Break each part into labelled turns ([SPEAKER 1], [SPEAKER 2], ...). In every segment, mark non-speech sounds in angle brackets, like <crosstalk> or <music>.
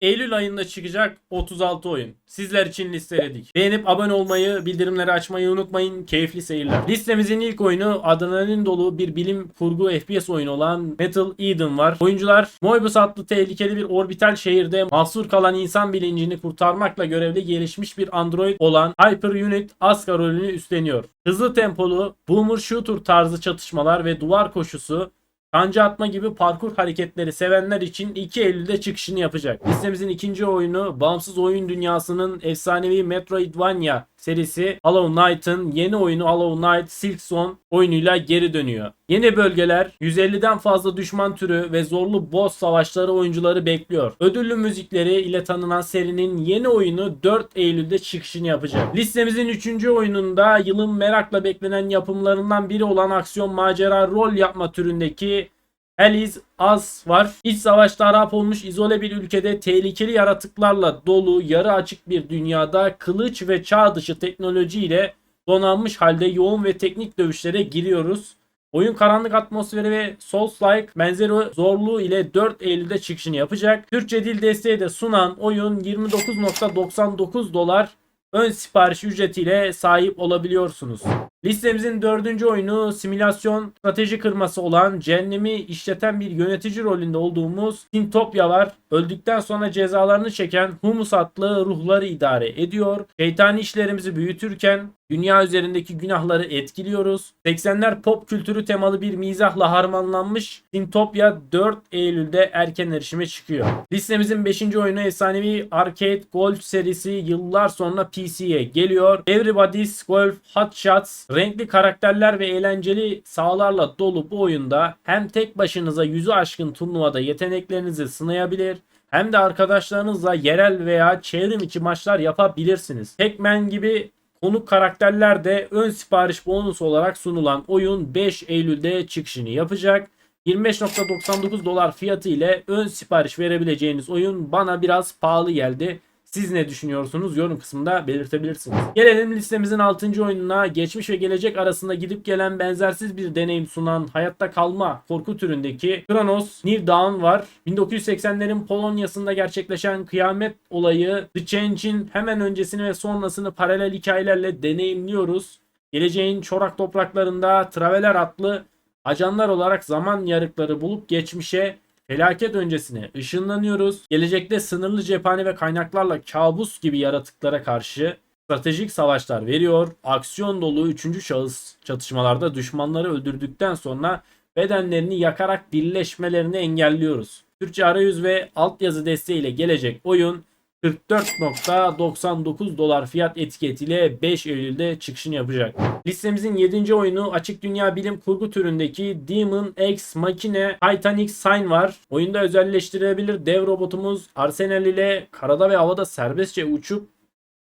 [SPEAKER 1] Eylül ayında çıkacak 36 oyun. Sizler için listeledik. Beğenip abone olmayı, bildirimleri açmayı unutmayın. Keyifli seyirler. Listemizin ilk oyunu adrenalin dolu bir bilim kurgu FPS oyunu olan Metal Eden var. Oyuncular Moebius adlı tehlikeli bir orbital şehirde mahsur kalan insan bilincini kurtarmakla görevli gelişmiş bir android olan Hyper Unit Aska rolünü üstleniyor. Hızlı tempolu, boomer shooter tarzı çatışmalar ve duvar koşusu Kanca atma gibi parkur hareketleri sevenler için 2 Eylül'de çıkışını yapacak. Listemizin ikinci oyunu bağımsız oyun dünyasının efsanevi Metroidvania serisi Hollow Knight'ın yeni oyunu Hollow Knight Silksong oyunuyla geri dönüyor. Yeni bölgeler, 150'den fazla düşman türü ve zorlu boss savaşları oyuncuları bekliyor. Ödüllü müzikleri ile tanınan serinin yeni oyunu 4 Eylül'de çıkışını yapacak. Listemizin 3. oyununda yılın merakla beklenen yapımlarından biri olan aksiyon macera rol yapma türündeki Hell is Az var. İç savaşta harap olmuş izole bir ülkede tehlikeli yaratıklarla dolu yarı açık bir dünyada kılıç ve çağ dışı teknolojiyle donanmış halde yoğun ve teknik dövüşlere giriyoruz. Oyun karanlık atmosferi ve Souls-like benzeri zorluğu ile 4 Eylül'de çıkışını yapacak. Türkçe dil desteği de sunan oyun 29.99 dolar ön sipariş ücretiyle sahip olabiliyorsunuz. Listemizin dördüncü oyunu simülasyon strateji kırması olan cehennemi işleten bir yönetici rolünde olduğumuz Sintopya var. Öldükten sonra cezalarını çeken Humus adlı ruhları idare ediyor. Şeytani işlerimizi büyütürken dünya üzerindeki günahları etkiliyoruz. 80'ler pop kültürü temalı bir mizahla harmanlanmış Sintopya 4 Eylül'de erken erişime çıkıyor. Listemizin 5. oyunu efsanevi Arcade Golf serisi yıllar sonra PC'ye geliyor. Everybody's Golf Hot Shots renkli karakterler ve eğlenceli sahalarla dolu bu oyunda hem tek başınıza yüzü aşkın turnuvada yeteneklerinizi sınayabilir hem de arkadaşlarınızla yerel veya çevrim içi maçlar yapabilirsiniz. Pac-Man gibi konuk karakterler de ön sipariş bonus olarak sunulan oyun 5 Eylül'de çıkışını yapacak. 25.99 dolar fiyatı ile ön sipariş verebileceğiniz oyun bana biraz pahalı geldi. Siz ne düşünüyorsunuz? Yorum kısmında belirtebilirsiniz. Gelelim listemizin 6. oyununa. Geçmiş ve gelecek arasında gidip gelen benzersiz bir deneyim sunan hayatta kalma korku türündeki Kronos New Dawn var. 1980'lerin Polonya'sında gerçekleşen kıyamet olayı The Change'in hemen öncesini ve sonrasını paralel hikayelerle deneyimliyoruz. Geleceğin çorak topraklarında Traveler adlı ajanlar olarak zaman yarıkları bulup geçmişe Felaket öncesine ışınlanıyoruz. Gelecekte sınırlı cephane ve kaynaklarla kabus gibi yaratıklara karşı stratejik savaşlar veriyor. Aksiyon dolu 3. şahıs çatışmalarda düşmanları öldürdükten sonra bedenlerini yakarak birleşmelerini engelliyoruz. Türkçe arayüz ve altyazı desteğiyle gelecek oyun 44.99 dolar fiyat etiketiyle 5 Eylül'de çıkışını yapacak. Listemizin 7. oyunu açık dünya bilim kurgu türündeki Demon X Machine Titanic Sign var. Oyunda özelleştirilebilir dev robotumuz Arsenal ile karada ve havada serbestçe uçup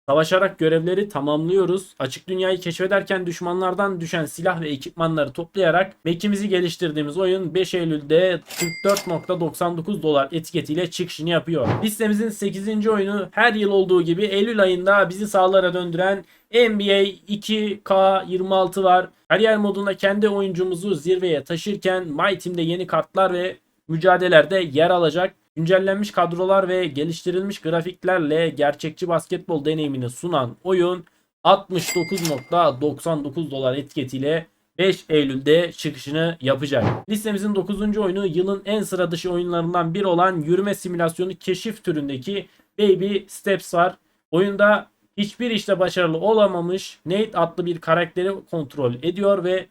[SPEAKER 1] Savaşarak görevleri tamamlıyoruz. Açık dünyayı keşfederken düşmanlardan düşen silah ve ekipmanları toplayarak mekimizi geliştirdiğimiz oyun 5 Eylül'de 44.99 dolar etiketiyle çıkışını yapıyor. Listemizin 8. oyunu her yıl olduğu gibi Eylül ayında bizi sahalara döndüren NBA 2K26 var. Kariyer modunda kendi oyuncumuzu zirveye taşırken My Team'de yeni kartlar ve mücadelelerde yer alacak. Güncellenmiş kadrolar ve geliştirilmiş grafiklerle gerçekçi basketbol deneyimini sunan oyun 69.99 dolar etiketiyle 5 Eylül'de çıkışını yapacak. Listemizin 9. oyunu yılın en sıra dışı oyunlarından biri olan yürüme simülasyonu keşif türündeki Baby Steps var. Oyunda hiçbir işte başarılı olamamış Nate adlı bir karakteri kontrol ediyor ve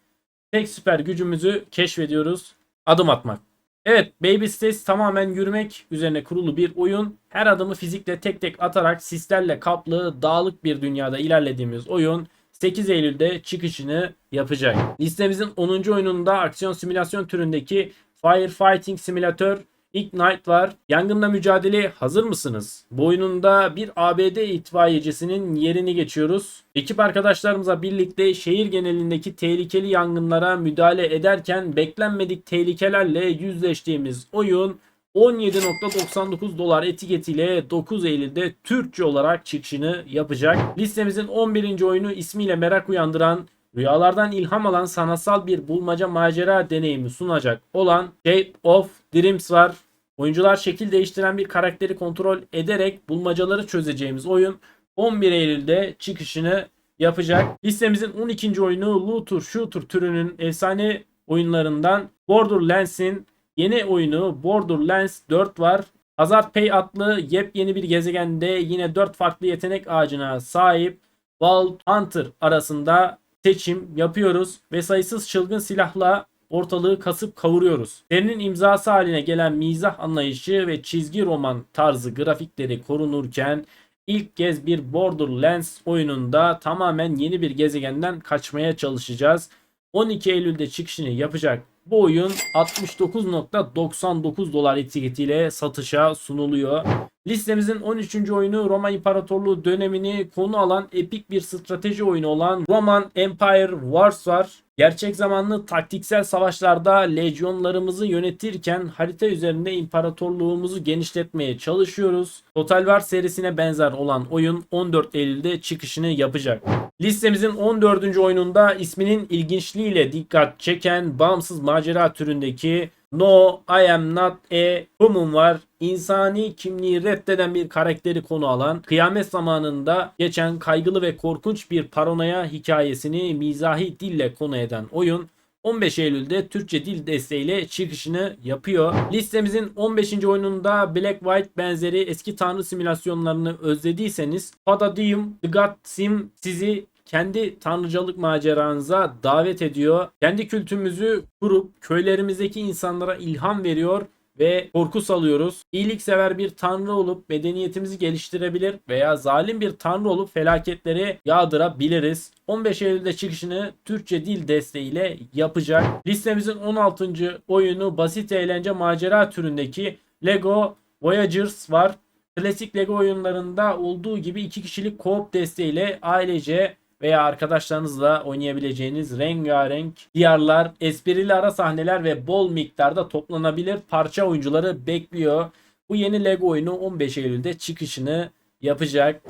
[SPEAKER 1] tek süper gücümüzü keşfediyoruz. Adım atmak. Evet Baby Steps tamamen yürümek üzerine kurulu bir oyun. Her adımı fizikle tek tek atarak sislerle kaplı dağlık bir dünyada ilerlediğimiz oyun 8 Eylül'de çıkışını yapacak. Listemizin 10. oyununda aksiyon simülasyon türündeki Firefighting Simulator Ignite var. Yangınla mücadele hazır mısınız? Bu oyununda bir ABD itfaiyecisinin yerini geçiyoruz. Ekip arkadaşlarımızla birlikte şehir genelindeki tehlikeli yangınlara müdahale ederken beklenmedik tehlikelerle yüzleştiğimiz oyun 17.99 dolar etiketiyle 9 Eylül'de Türkçe olarak çıkışını yapacak. Listemizin 11. oyunu ismiyle merak uyandıran Rüyalardan ilham alan sanatsal bir bulmaca macera deneyimi sunacak olan Shape of Dreams var. Oyuncular şekil değiştiren bir karakteri kontrol ederek bulmacaları çözeceğimiz oyun 11 Eylül'de çıkışını yapacak. Listemizin 12. oyunu Looter Shooter türünün efsane oyunlarından Borderlands'in yeni oyunu Borderlands 4 var. Hazard Pay adlı yepyeni bir gezegende yine 4 farklı yetenek ağacına sahip Wild Hunter arasında seçim yapıyoruz ve sayısız çılgın silahla ortalığı kasıp kavuruyoruz. Serinin imzası haline gelen mizah anlayışı ve çizgi roman tarzı grafikleri korunurken ilk kez bir Borderlands oyununda tamamen yeni bir gezegenden kaçmaya çalışacağız. 12 Eylül'de çıkışını yapacak bu oyun 69.99 dolar etiketiyle satışa sunuluyor. Listemizin 13. oyunu Roma İmparatorluğu dönemini konu alan epik bir strateji oyunu olan Roman Empire Wars var. Gerçek zamanlı taktiksel savaşlarda lejyonlarımızı yönetirken harita üzerinde imparatorluğumuzu genişletmeye çalışıyoruz. Total War serisine benzer olan oyun 14 Eylül'de çıkışını yapacak. Listemizin 14. oyununda isminin ilginçliğiyle dikkat çeken bağımsız macera türündeki No, I am not a human var. İnsani kimliği reddeden bir karakteri konu alan, kıyamet zamanında geçen kaygılı ve korkunç bir paranoya hikayesini mizahi dille konu eden oyun 15 Eylül'de Türkçe dil desteğiyle çıkışını yapıyor. Listemizin 15. oyununda Black White benzeri eski tanrı simülasyonlarını özlediyseniz Palladium The God Sim sizi kendi tanrıcalık maceranıza davet ediyor. Kendi kültümüzü kurup köylerimizdeki insanlara ilham veriyor ve korku salıyoruz. İyiliksever bir tanrı olup medeniyetimizi geliştirebilir veya zalim bir tanrı olup felaketleri yağdırabiliriz. 15 Eylül'de çıkışını Türkçe dil desteğiyle yapacak. Listemizin 16. oyunu basit eğlence macera türündeki Lego Voyagers var. Klasik Lego oyunlarında olduğu gibi iki kişilik co-op desteğiyle ailece veya arkadaşlarınızla oynayabileceğiniz rengarenk diyarlar, esprili ara sahneler ve bol miktarda toplanabilir parça oyuncuları bekliyor. Bu yeni Lego oyunu 15 Eylül'de çıkışını yapacak.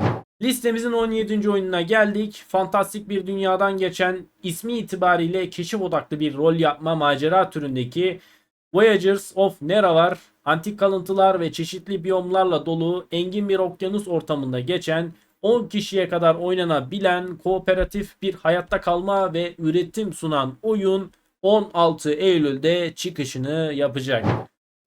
[SPEAKER 1] Listemizin 17. oyununa geldik. Fantastik bir dünyadan geçen ismi itibariyle keşif odaklı bir rol yapma macera türündeki Voyagers of Nera. Antik kalıntılar ve çeşitli biyomlarla dolu engin bir okyanus ortamında geçen 10 kişiye kadar oynanabilen kooperatif bir hayatta kalma ve üretim sunan oyun 16 Eylül'de çıkışını yapacak.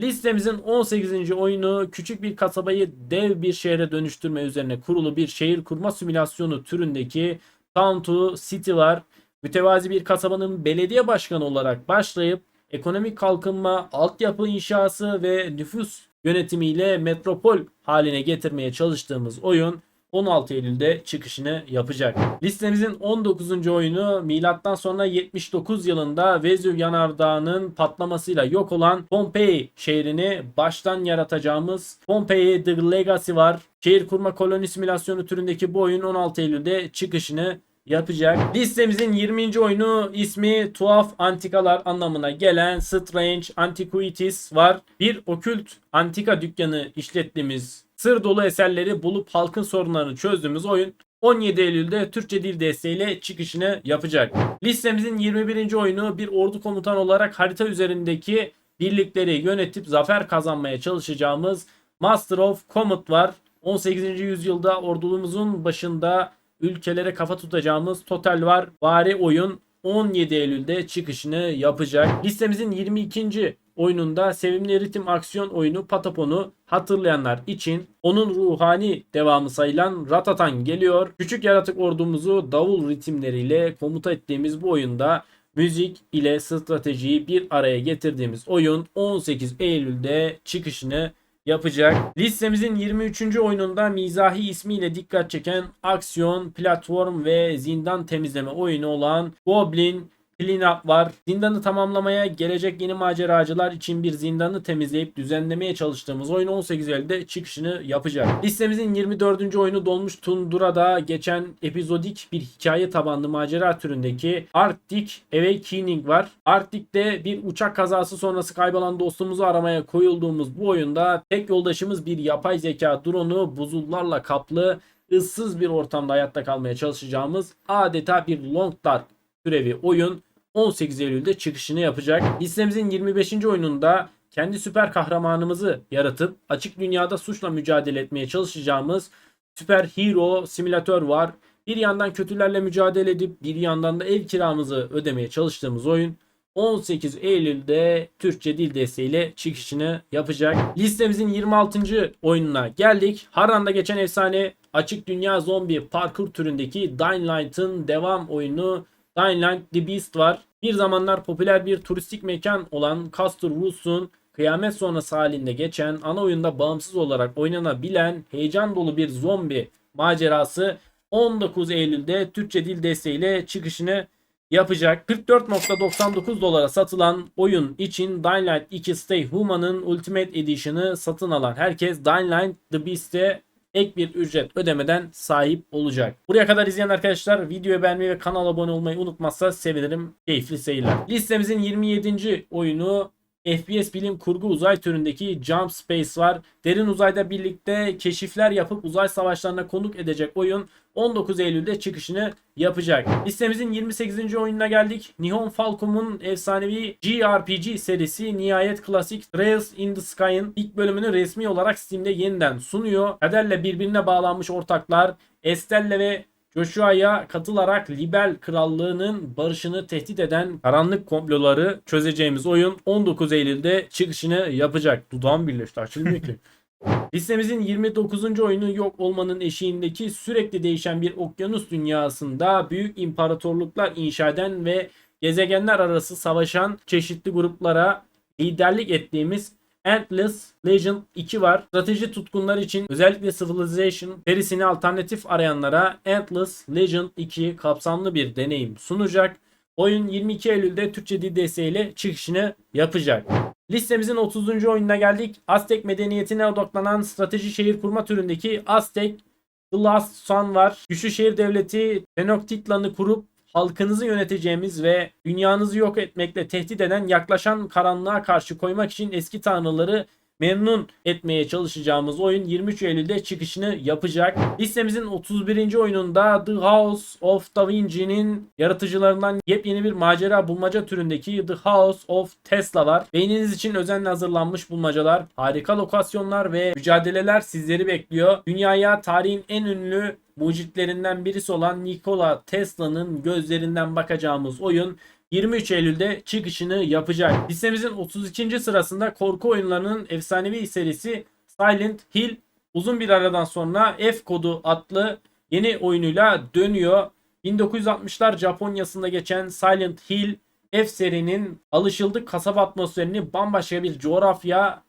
[SPEAKER 1] Listemizin 18. oyunu küçük bir kasabayı dev bir şehre dönüştürme üzerine kurulu bir şehir kurma simülasyonu türündeki Town to City var. Mütevazi bir kasabanın belediye başkanı olarak başlayıp ekonomik kalkınma, altyapı inşası ve nüfus yönetimiyle metropol haline getirmeye çalıştığımız oyun 16 Eylül'de çıkışını yapacak. Listemizin 19. oyunu milattan sonra 79 yılında Vezüv yanardağının patlamasıyla yok olan Pompei şehrini baştan yaratacağımız Pompei The Legacy var. Şehir kurma koloni simülasyonu türündeki bu oyun 16 Eylül'de çıkışını yapacak. Listemizin 20. oyunu ismi tuhaf antikalar anlamına gelen Strange Antiquities var. Bir okült antika dükkanı işlettiğimiz sır dolu eserleri bulup halkın sorunlarını çözdüğümüz oyun 17 Eylül'de Türkçe dil desteğiyle çıkışını yapacak. Listemizin 21. oyunu bir ordu komutan olarak harita üzerindeki birlikleri yönetip zafer kazanmaya çalışacağımız Master of Comet var. 18. yüzyılda ordulumuzun başında ülkelere kafa tutacağımız Total var. Bari oyun 17 Eylül'de çıkışını yapacak. Listemizin 22. oyununda sevimli ritim aksiyon oyunu Patapon'u hatırlayanlar için onun ruhani devamı sayılan Ratatan geliyor. Küçük yaratık ordumuzu davul ritimleriyle komuta ettiğimiz bu oyunda müzik ile stratejiyi bir araya getirdiğimiz oyun 18 Eylül'de çıkışını yapacak. Listemizin 23. oyununda mizahi ismiyle dikkat çeken aksiyon, platform ve zindan temizleme oyunu olan Goblin Cleanup var. Zindanı tamamlamaya gelecek yeni maceracılar için bir zindanı temizleyip düzenlemeye çalıştığımız oyun 18 Eylül'de çıkışını yapacak. Listemizin 24. oyunu Dolmuş Tundura'da geçen epizodik bir hikaye tabanlı macera türündeki Arctic Awakening var. Arctic'te bir uçak kazası sonrası kaybolan dostumuzu aramaya koyulduğumuz bu oyunda tek yoldaşımız bir yapay zeka drone'u buzullarla kaplı ıssız bir ortamda hayatta kalmaya çalışacağımız adeta bir long dark türevi oyun 18 Eylül'de çıkışını yapacak. Listemizin 25. oyununda kendi süper kahramanımızı yaratıp açık dünyada suçla mücadele etmeye çalışacağımız süper hero simülatör var. Bir yandan kötülerle mücadele edip bir yandan da ev kiramızı ödemeye çalıştığımız oyun 18 Eylül'de Türkçe dil desteğiyle çıkışını yapacak. Listemizin 26. oyununa geldik. Harran'da geçen efsane açık dünya zombi parkur türündeki Dying Light'ın devam oyunu Dying Light The Beast var. Bir zamanlar popüler bir turistik mekan olan Castle Roos'un kıyamet sonrası halinde geçen ana oyunda bağımsız olarak oynanabilen heyecan dolu bir zombi macerası 19 Eylül'de Türkçe dil desteğiyle çıkışını yapacak. 44.99 dolara satılan oyun için Dying Light 2 Stay Human'ın Ultimate Edition'ı satın alan herkes Dying Light The Beast'e ek bir ücret ödemeden sahip olacak. Buraya kadar izleyen arkadaşlar videoyu beğenmeyi ve kanala abone olmayı unutmazsa sevinirim. Keyifli seyirler. Listemizin 27. oyunu FPS bilim kurgu uzay türündeki Jump Space var. Derin uzayda birlikte keşifler yapıp uzay savaşlarına konuk edecek oyun 19 Eylül'de çıkışını yapacak. Listemizin 28. oyununa geldik. Nihon Falcom'un efsanevi JRPG serisi nihayet klasik Trails in the Sky'ın ilk bölümünü resmi olarak Steam'de yeniden sunuyor. Kaderle birbirine bağlanmış ortaklar Estelle ve Joshua'ya katılarak Libel Krallığı'nın barışını tehdit eden karanlık komploları çözeceğimiz oyun 19 Eylül'de çıkışını yapacak. Dudağım birleşti açılmıyor ki. <laughs> Listemizin 29. oyunu yok olmanın eşiğindeki sürekli değişen bir okyanus dünyasında büyük imparatorluklar inşa eden ve gezegenler arası savaşan çeşitli gruplara liderlik ettiğimiz Endless Legend 2 var. Strateji tutkunlar için özellikle Civilization serisini alternatif arayanlara Endless Legend 2 kapsamlı bir deneyim sunacak. Oyun 22 Eylül'de Türkçe dil desteğiyle çıkışını yapacak. Listemizin 30. oyununa geldik. Aztek medeniyetine odaklanan strateji şehir kurma türündeki Aztek The Last Sun var. Güçlü şehir devleti Tenochtitlan'ı kurup halkınızı yöneteceğimiz ve dünyanızı yok etmekle tehdit eden yaklaşan karanlığa karşı koymak için eski tanrıları memnun etmeye çalışacağımız oyun 23 Eylül'de çıkışını yapacak. Listemizin 31. oyununda The House of Da Vinci'nin yaratıcılarından yepyeni bir macera bulmaca türündeki The House of Tesla var. Beyniniz için özenle hazırlanmış bulmacalar, harika lokasyonlar ve mücadeleler sizleri bekliyor. Dünyaya tarihin en ünlü mucitlerinden birisi olan Nikola Tesla'nın gözlerinden bakacağımız oyun 23 Eylül'de çıkışını yapacak. Listemizin 32. sırasında korku oyunlarının efsanevi serisi Silent Hill uzun bir aradan sonra F kodu adlı yeni oyunuyla dönüyor. 1960'lar Japonya'sında geçen Silent Hill F serinin alışıldık kasaba atmosferini bambaşka bir coğrafya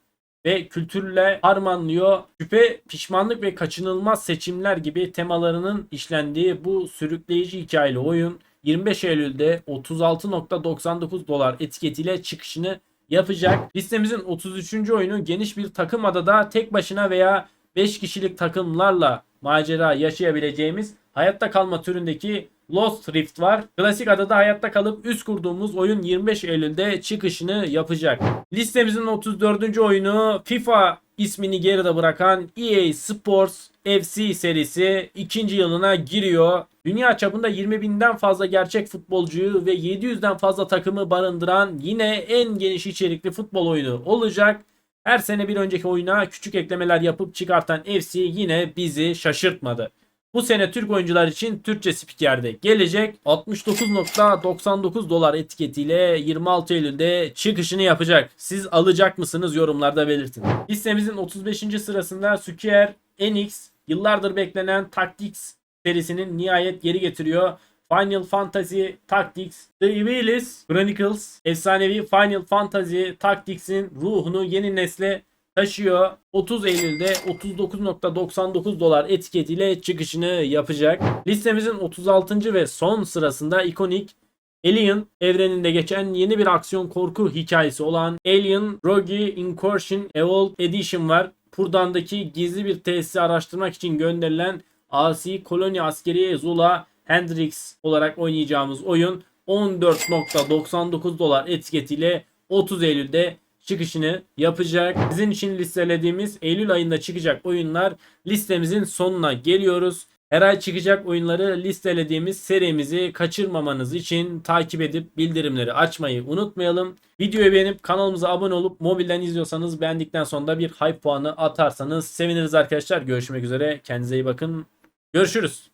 [SPEAKER 1] ve kültürle harmanlıyor. Şüphe, pişmanlık ve kaçınılmaz seçimler gibi temalarının işlendiği bu sürükleyici hikayeli oyun 25 Eylül'de 36.99 dolar etiketiyle çıkışını yapacak. Listemizin 33. oyunu geniş bir takım adada tek başına veya 5 kişilik takımlarla macera yaşayabileceğimiz hayatta kalma türündeki Lost Rift var. Klasik adada hayatta kalıp üst kurduğumuz oyun 25 Eylül'de çıkışını yapacak. Listemizin 34. oyunu FIFA ismini geride bırakan EA Sports FC serisi ikinci yılına giriyor. Dünya çapında 20 binden fazla gerçek futbolcuyu ve 700'den fazla takımı barındıran yine en geniş içerikli futbol oyunu olacak. Her sene bir önceki oyuna küçük eklemeler yapıp çıkartan FC yine bizi şaşırtmadı. Bu sene Türk oyuncular için Türkçe spikerde gelecek. 69.99 dolar etiketiyle 26 Eylül'de çıkışını yapacak. Siz alacak mısınız yorumlarda belirtin. Listemizin 35. sırasında Square Enix yıllardır beklenen Tactics serisinin nihayet geri getiriyor. Final Fantasy Tactics The Evilis Chronicles efsanevi Final Fantasy Tactics'in ruhunu yeni nesle taşıyor. 30 Eylül'de 39.99 dolar etiketiyle çıkışını yapacak. Listemizin 36. ve son sırasında ikonik Alien evreninde geçen yeni bir aksiyon korku hikayesi olan Alien Rogue Incursion Evolved Edition var. Purdan'daki gizli bir tesisi araştırmak için gönderilen asi koloni askeri Zula Hendrix olarak oynayacağımız oyun 14.99 dolar etiketiyle 30 Eylül'de çıkışını yapacak. Sizin için listelediğimiz Eylül ayında çıkacak oyunlar listemizin sonuna geliyoruz. Her ay çıkacak oyunları listelediğimiz serimizi kaçırmamanız için takip edip bildirimleri açmayı unutmayalım. Videoyu beğenip kanalımıza abone olup mobilden izliyorsanız beğendikten sonra da bir hype puanı atarsanız seviniriz arkadaşlar. Görüşmek üzere. Kendinize iyi bakın. Görüşürüz.